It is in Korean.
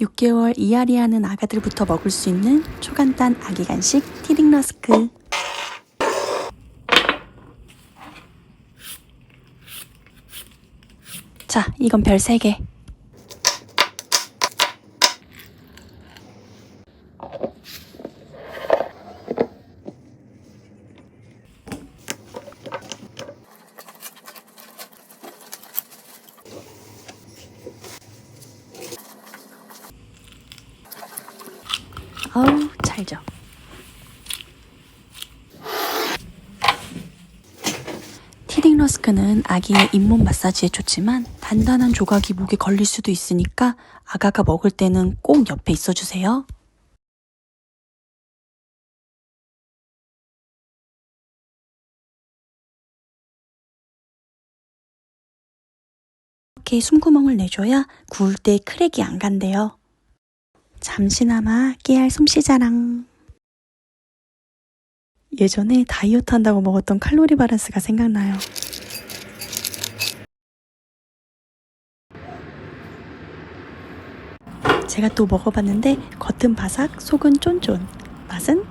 6개월 이하리 하는 아가들부터 먹을 수 있는 초간단 아기 간식 티딩 러스크. 자, 이건 별 3개. 아우, 잘죠. 티딩 러스크는 아기의 잇몸 마사지에 좋지만 단단한 조각이 목에 걸릴 수도 있으니까 아가가 먹을 때는 꼭 옆에 있어주세요. 이렇게 숨구멍을 내줘야 구울 때 크랙이 안 간대요. 잠시나마 깨알 솜씨 자랑. 예전에 다이어트 한다고 먹었던 칼로리 바란스가 생각나요. 제가 또 먹어봤는데 겉은 바삭, 속은 쫀쫀. 맛은